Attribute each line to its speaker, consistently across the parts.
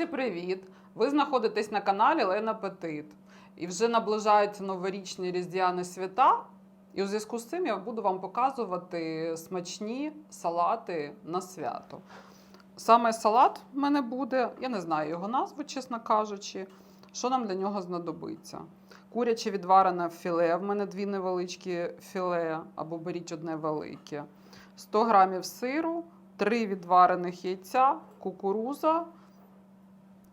Speaker 1: Друзі, привіт! Ви знаходитесь на каналі Лена Петит. І вже наближаються новорічні різдвяні свята. І у зв'язку з цим я буду вам показувати смачні салати на свято. Саме салат в мене буде, я не знаю його назву, чесно кажучи. Що нам для нього знадобиться? Куряче відварене філе. В мене дві невеличкі філе, або беріть одне велике. 100 грамів сиру, 3 відварених яйця, кукуруза,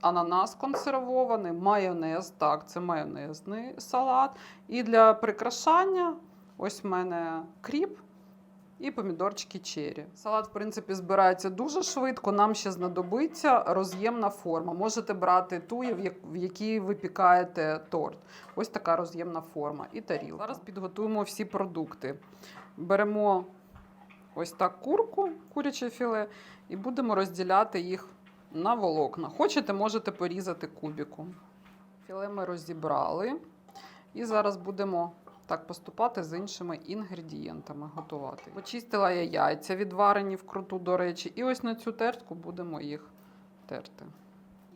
Speaker 1: ананас консервований, майонез. Так, це майонезний салат. І для прикрашання ось в мене кріп і помідорчики чері. Салат, в принципі, збирається дуже швидко. Нам ще знадобиться роз'ємна форма. Можете брати ту, в якій ви пікаєте торт. Ось така роз'ємна форма і тарілка. Зараз підготуємо всі продукти. Беремо ось так курку, куряче філе, і будемо розділяти їх на волокна. Хочете, можете порізати кубиком. Філе ми розібрали. І зараз будемо так поступати з іншими інгредієнтами готувати. Почистила я яйця, відварені вкруту, до речі, і ось на цю тертку будемо їх терти.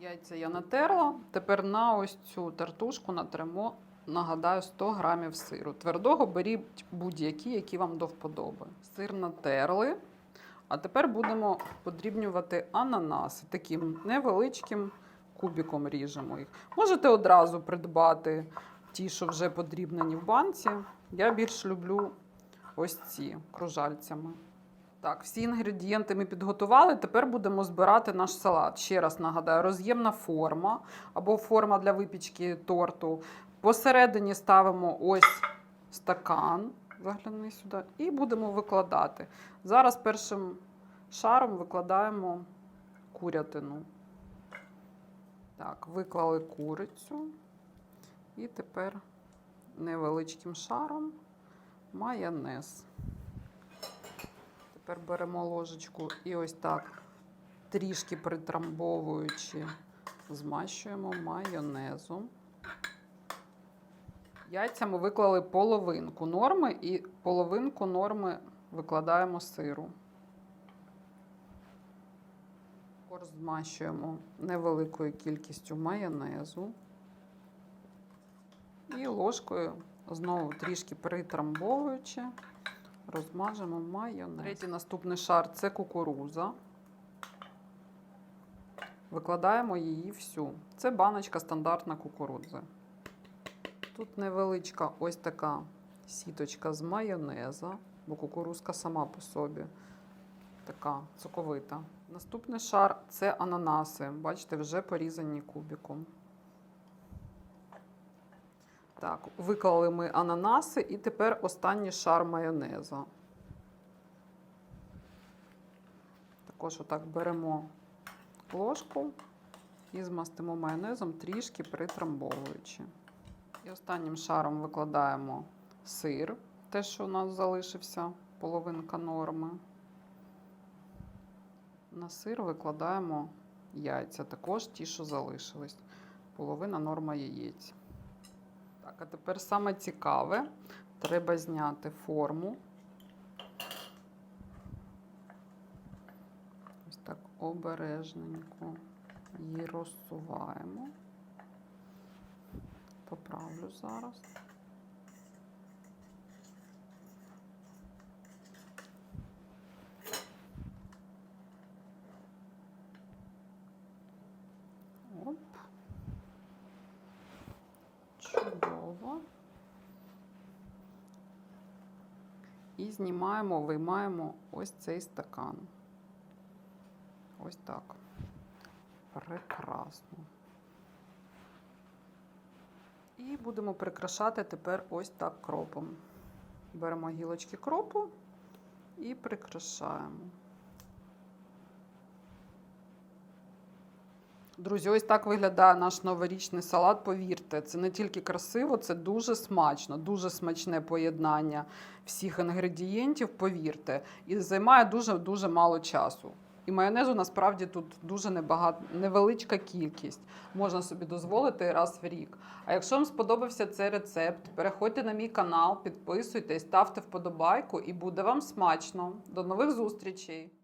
Speaker 1: Яйця я натерла. Тепер на ось цю тертушку натремо, нагадаю, 100 грамів сиру. Твердого беріть будь-які, які вам до вподоби. Сир натерли. А тепер будемо подрібнювати ананаси. Таким невеличким кубиком ріжемо їх. Можете одразу придбати ті, що вже подрібнені в банці. Я більш люблю ось ці кружальцями. Так, всі інгредієнти ми підготували. Тепер будемо збирати наш салат. Ще раз нагадаю, роз'ємна форма або форма для випічки торту. Посередині ставимо ось стакан. Загляни сюди, і будемо викладати. Зараз першим шаром викладаємо курятину. Так, виклали курицю. І тепер невеличким шаром майонез. Тепер беремо ложечку і ось так, трішки притрамбовуючи, змащуємо майонезом. Яйця ми виклали половинку норми і половинку норми викладаємо сиру. Також змащуємо невеликою кількістю майонезу. І ложкою знову трішки притрамбовуючи, розмажемо майонез. Третій наступний шар це кукуруза. Викладаємо її всю. Це баночка стандартна кукурудзи. Тут невеличка ось така сіточка з майонеза, бо кукурузка сама по собі така соковита. Наступний шар це ананаси. Бачите, вже порізані кубиком. Так, виклали ми ананаси і тепер останній шар майонеза. Також отак беремо ложку і змастимо майонезом, трішки притрамбовуючи. І останнім шаром викладаємо сир, те, що у нас залишився, половинка норми. На сир викладаємо яйця, також ті, що залишились. Половина норма яєць. Так, а тепер саме цікаве. Треба зняти форму. Ось так обережненько її розсуваємо. Поправлю зараз. Оп. Чудово. І знімаємо, виймаємо ось цей стакан. Ось так. Прекрасно. І будемо прикрашати тепер ось так кропом. Беремо гілочки кропу і прикрашаємо. Друзі, ось так виглядає наш новорічний салат. Повірте, це не тільки красиво, це дуже смачно, дуже смачне поєднання всіх інгредієнтів, повірте, і займає дуже-дуже мало часу. І майонезу насправді тут дуже небагато, невеличка кількість. Можна собі дозволити раз в рік. А якщо вам сподобався цей рецепт, переходьте на мій канал, підписуйтесь, ставте вподобайку і буде вам смачно. До нових зустрічей!